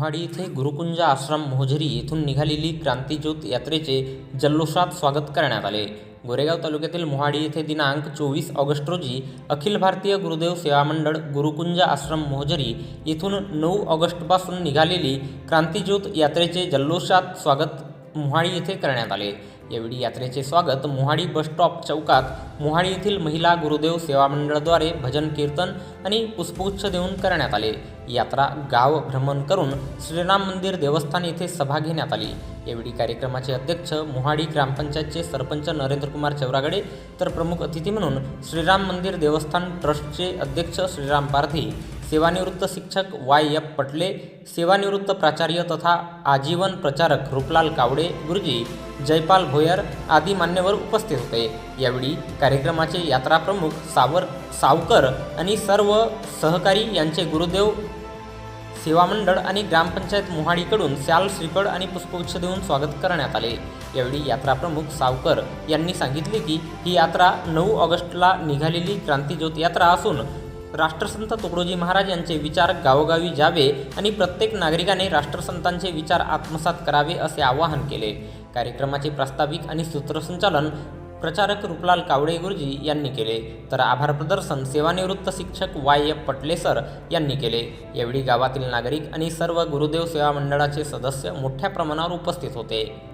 मोहाडी येथे गुरुकुंज आश्रम मोहझरी येथून निघालेली क्रांतीज्योत यात्रेचे जल्लोषात स्वागत करण्यात आले. गोरेगाव तालुक्यातील मोहाडी येथे दिनांक चोवीस ऑगस्ट रोजी अखिल भारतीय गुरुदेव सेवा मंडळ गुरुकुंज आश्रम मोहजरी येथून नऊ ऑगस्टपासून निघालेली क्रांतीज्योत यात्रेचे जल्लोषात स्वागत मोहाडी येथे करण्यात आले. यावेळी यात्रेचे स्वागत मोहाडी बसस्टॉप चौकात मोहाडी येथील महिला गुरुदेव सेवा मंडळाद्वारे भजन कीर्तन आणि पुष्पगुच्छ देऊन करण्यात आले. यात्रा गाव भ्रमण करून श्रीराम मंदिर देवस्थान येथे सभा घेण्यात आली. यावेळी कार्यक्रमाचे अध्यक्ष मोहाडी ग्रामपंचायतचे सरपंच नरेंद्रकुमार चौरागडे तर प्रमुख अतिथी म्हणून श्रीराम मंदिर देवस्थान ट्रस्टचे अध्यक्ष श्रीराम पारधी. सेवानिवृत्त शिक्षक वाय. एफ. पटले सेवानिवृत्त प्राचार्य तथा आजीवन प्रचारक रूपलाल कावडे गुरुजी जयपाल भोयर आदी मान्यवर उपस्थित होते. यावेळी कार्यक्रमाचे यात्रा प्रमुख सावर सावकर आणि सर्व सहकारी यांचे गुरुदेव सेवा मंडळ आणि ग्रामपंचायत मोहाडीकडून शाल श्रीफळ आणि पुष्पगुच्छ देऊन स्वागत करण्यात आले. यावेळी यात्रा प्रमुख सावकर यांनी सांगितले की ही यात्रा नऊ ऑगस्टला निघालेली क्रांतीज्योत यात्रा असून राष्ट्रसंत तुकडोजी महाराज यांचे विचार गावोगावी जावे आणि प्रत्येक नागरिकाने राष्ट्रसंतांचे विचार आत्मसात करावे असे आवाहन केले. कार्यक्रमाचे प्रास्ताविक आणि सूत्रसंचालन प्रचारक रूपलाल कावडे गुरुजी यांनी केले. तर आभार प्रदर्शन सेवानिवृत्त शिक्षक वाय. एफ. पटले सर यांनी केले. यावेळी गावातील नागरिक आणि सर्व गुरुदेव सेवा मंडळाचे सदस्य मोठ्या प्रमाणावर उपस्थित होते.